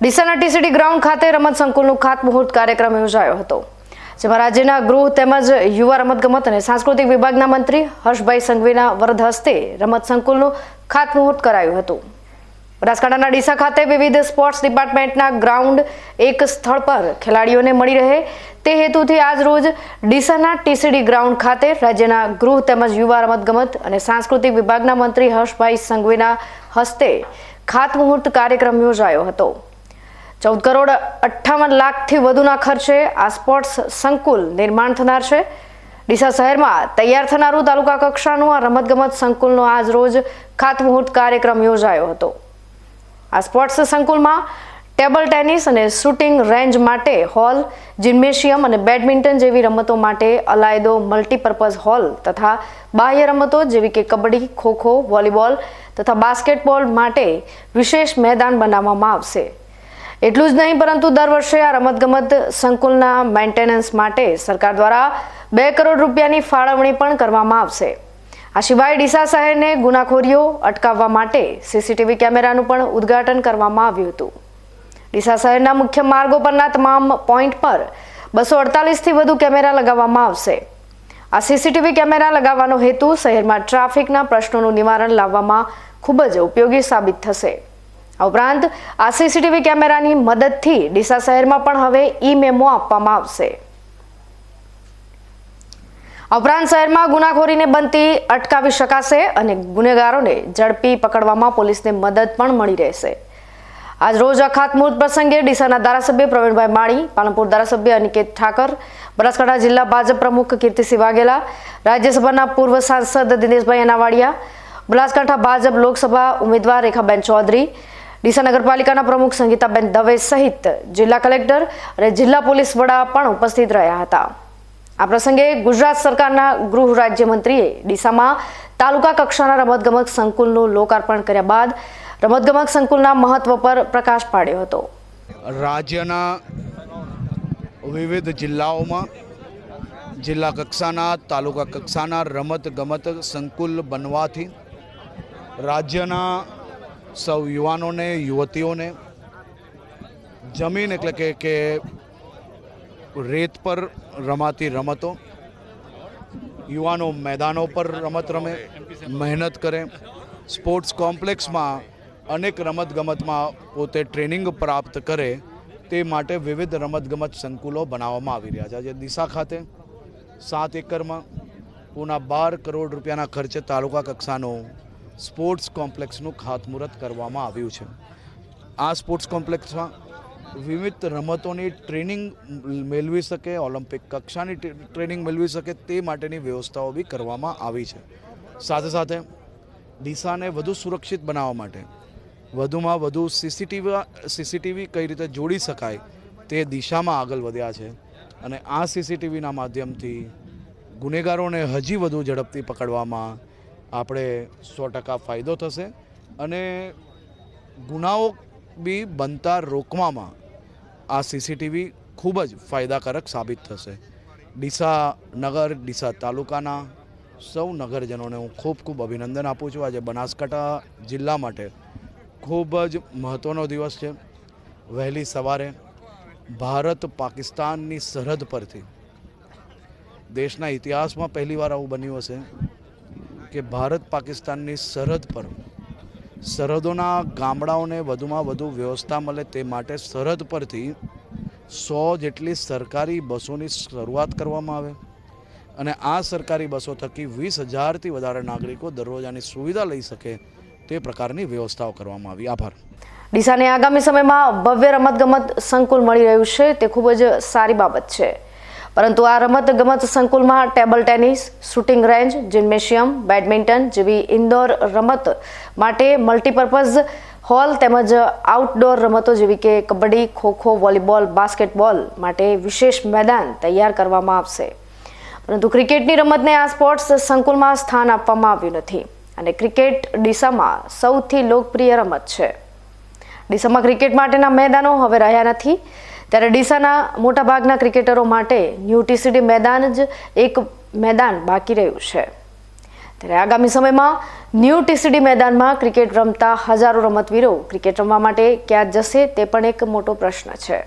ડીસાના TCD ground ખાતે રમત સંકુલનું ખાતમુહૂર્ત કાર્યક્રમ યોજાયો હતો, જેમાં રાજ્યના ગૃહ તેમજ યુવા રમતગમત અને સાંસ્કૃતિક વિભાગના મંત્રી હર્ષભાઈ સંઘવીના વરદ હસ્તે રમત સંકુલનું ખાતમુહૂર્ત કરાયું હતું. બનાસકાંઠાના ડીસા ખાતે વિવિધ સ્પોર્ટ્સ ડિપાર્ટમેન્ટના ગ્રાઉન્ડ એક સ્થળ પર ખેલાડીઓને મળી રહે તે હેતુથી આજ રોજ ડીસાના ટીસીડી ગ્રાઉન્ડ ખાતે રાજ્યના ગૃહ તેમજ યુવા રમતગમત અને સાંસ્કૃતિક વિભાગના મંત્રી હર્ષભાઈ સંઘવીના હસ્તે ખાતમુહૂર્ત કાર્યક્રમ યોજાયો હતો. ચૌદ કરોડ અઠ્ઠાવન લાખથી વધુના ખર્ચે આ સ્પોર્ટ્સ સંકુલ નિર્માણ થનાર છે. ડીસા શહેરમાં તૈયાર થનારું તાલુકા કક્ષાનું આ રમતગમત સંકુલનો આજ રોજ ખાતમુહૂર્ત કાર્યક્રમ યોજાયો હતો. આ સ્પોર્ટ્સ સંકુલમાં ટેબલ ટેનિસ અને શૂટિંગ રેન્જ માટે હોલ, જિમ્નેશિયમ અને બેડમિન્ટન જેવી રમતો માટે અલાયદો મલ્ટીપર્પઝ હોલ તથા બાહ્ય રમતો જેવી કે કબડ્ડી ખોખો વોલીબોલ તથા બાસ્કેટબોલ માટે વિશેષ મેદાન બનાવવામાં આવશે. એટલું જ નહીં, પરંતુ દર વર્ષે આ રમતગમત સંકુલના મેન્ટેનન્સ માટે સરકાર દ્વારા બે કરોડ રૂપિયાની ફાળવણી પણ કરવામાં આવશે. આ સિવાય ડીસા શહેરને ગુનાખોરીઓ અટકાવવા માટે સીસીટીવી કેમેરાનું પણ ઉદ્ઘાટન કરવામાં આવ્યું હતું. ડીસા શહેરના મુખ્ય માર્ગો પરના તમામ પોઈન્ટ પર બસો અડતાલીસથી વધુ કેમેરા લગાવવામાં આવશે. આ સીસીટીવી કેમેરા લગાવવાનો હેતુ શહેરમાં ટ્રાફિકના પ્રશ્નોનું નિવારણ લાવવામાં ખૂબ જ ઉપયોગી સાબિત થશે. આ ઉપરાંત આ સીસીટીવી કેમેરાની મદદથી ડીસા શહેરમાં પણ હવે ઈ મેમો આપવામાં આવશે. આ ઉપરાંત શહેરમાં ગુનાખોરીને બનતી અટકાવી શકાશે અને ગુનેગારોને ઝડપી પકડવામાં પોલીસને મદદ પણ મળી રહેશે. આજ રોજ અખાતમુહૂર્ત ખાતમુહૂર્ત પ્રસંગે ડીસાના ધારાસભ્ય પ્રવીણભાઈ માળી, પાલનપુર ધારાસભ્ય અનિકેત ઠાકર, બનાસકાંઠા જિલ્લા ભાજપ પ્રમુખ કીર્તિસિંહ વાઘેલા, રાજ્યસભાના પૂર્વ સાંસદ દિનેશભાઈ અનાવાડિયા બનાસકાંઠા ભાજપ લોકસભા ઉમેદવાર રેખાબેન ચૌધરી ડીસા નગરપાલિકાના પ્રમુખ સંગીતાબેન દવે સહિત જિલ્લા કલેક્ટર અને જિલ્લા પોલીસ વડા પણ ઉપસ્થિત રહ્યા હતા. આ પ્રસંગે ગુજરાત સરકારના ગૃહ રાજ્યમંત્રીએ ડીસામાં તાલુકા કક્ષાના રમતગમત સંકુલનું લોકાર્પણ કર્યા બાદ રમતગમત સંકુલના મહત્વ પર પ્રકાશ પાડ્યો હતો. રાજ્યના વિવિધ જિલ્લાઓમાં જિલ્લા કક્ષાના, તાલુકા કક્ષાના રમત ગમત સંકુલ બનવાથી રાજ્યના સૌ યુવાનોને, યુવતીઓને જમીન એટલે કે કે રેત પર રમાતી રમતો, યુવાનો મેદાનો પર રમત રમે, મહેનત કરે, સ્પોર્ટ્સ કોમ્પ્લેક્સમાં અનેક રમતગમતમાં પોતે ટ્રેનિંગ પ્રાપ્ત કરે, તે માટે વિવિધ રમતગમત સંકુલો બનાવવામાં આવી રહ્યા છે. આજે દિશા ખાતે સાત એકરમાં પૂના બાર કરોડ રૂપિયાના ખર્ચે તાલુકા કક્ષાનું સ્પોર્ટ્સ કોમ્પ્લેક્સનું ખાતમુહૂર્ત કરવામાં આવ્યું છે. આ સ્પોર્ટ્સ કોમ્પ્લેક્સમાં વિવિધ રમતોની ટ્રેનિંગ મેળવી શકે, ઓલિમ્પિક કક્ષાની ટ્રેનિંગ મેળવી શકે તે માટેની વ્યવસ્થાઓ બી કરવામાં આવી છે. સાથે સાથે દિશાને વધુ સુરક્ષિત બનાવવા માટે વધુમાં વધુ સીસીટીવી સીસીટીવી કઈ રીતે જોડી શકાય તે દિશામાં આગળ વધ્યા છે અને આ સીસીટીવીના માધ્યમથી ગુનેગારોને હજી વધુ ઝડપથી પકડવામાં આપણે સો ટકા ફાયદો થશે. અને ગુનાઓ બી બનતા રોકવામાં આ સીસીટીવી ખૂબ જ ફાયદાકારક સાબિત થશે. ડીસા નગર, ડીસા તાલુકાના સૌ નગરજનોને હું ખૂબ ખૂબ અભિનંદન આપું છું. આજે બનાસકાંઠા જિલ્લા માટે ખૂબ જ મહત્ત્વનો દિવસ છે. વહેલી સવારે ભારત પાકિસ્તાનની સરહદ પરથી દેશના ઇતિહાસમાં પહેલીવાર આવું બન્યું હશે. કે ભારત પાકિસ્તાનની સરહદ પર સરહદોના ગામડાઓને વધુમાં વધુ વ્યવસ્થા મળે તે માટે સરહદ પરથી સો જેટલી સરકારી બસોની શરૂઆત કરવામાં આવે અને આ સરકારી બસો થકી વીસ હજારથી વધારે નાગરિકો દરરોજ આની સુવિધા લઈ શકે તે પ્રકારની વ્યવસ્થાઓ કરવામાં આવી. આભાર. ડીસાને આગામી સમયમાં ભવ્ય રમતગમત સંકુલ મળી રહ્યું છે. તે ખૂબ જ સારી બાબત છે. પરંતુ આ રમત ગમત સંકુલમાં table tennis, shooting range, gymnasium, badminton જેવી ઇન્ડોર રમત માટે મલ્ટીપર્પઝ હોલ તેમજ આઉટડોર રમતો જેવી કે કબડ્ડી, ખોખો, વોલીબોલ, બાસ્કેટબોલ માટે વિશેષ મેદાન તૈયાર કરવામાં આવશે. પરંતુ ક્રિકેટની રમતને આ સ્પોર્ટ્સ સંકુલમાં સ્થાન આપવામાં આવ્યું નથી અને ક્રિકેટ ડીસામાં સૌથી લોકપ્રિય રમત છે. ડીસામાં ક્રિકેટ માટેના મેદાનો હવે રહ્યા નથી. ત્યારે ડીસાના મોટાભાગના ક્રિકેટરો માટે ન્યૂ ટીસીડી મેદાન જ એક મેદાન બાકી રહ્યું છે. ત્યારે આગામી સમયમાં ન્યૂ ટીસીડી મેદાનમાં ક્રિકેટ રમતા હજારો રમતવીરો ક્રિકેટ રમવા માટે ક્યાં જશે તે પણ એક મોટો પ્રશ્ન છે.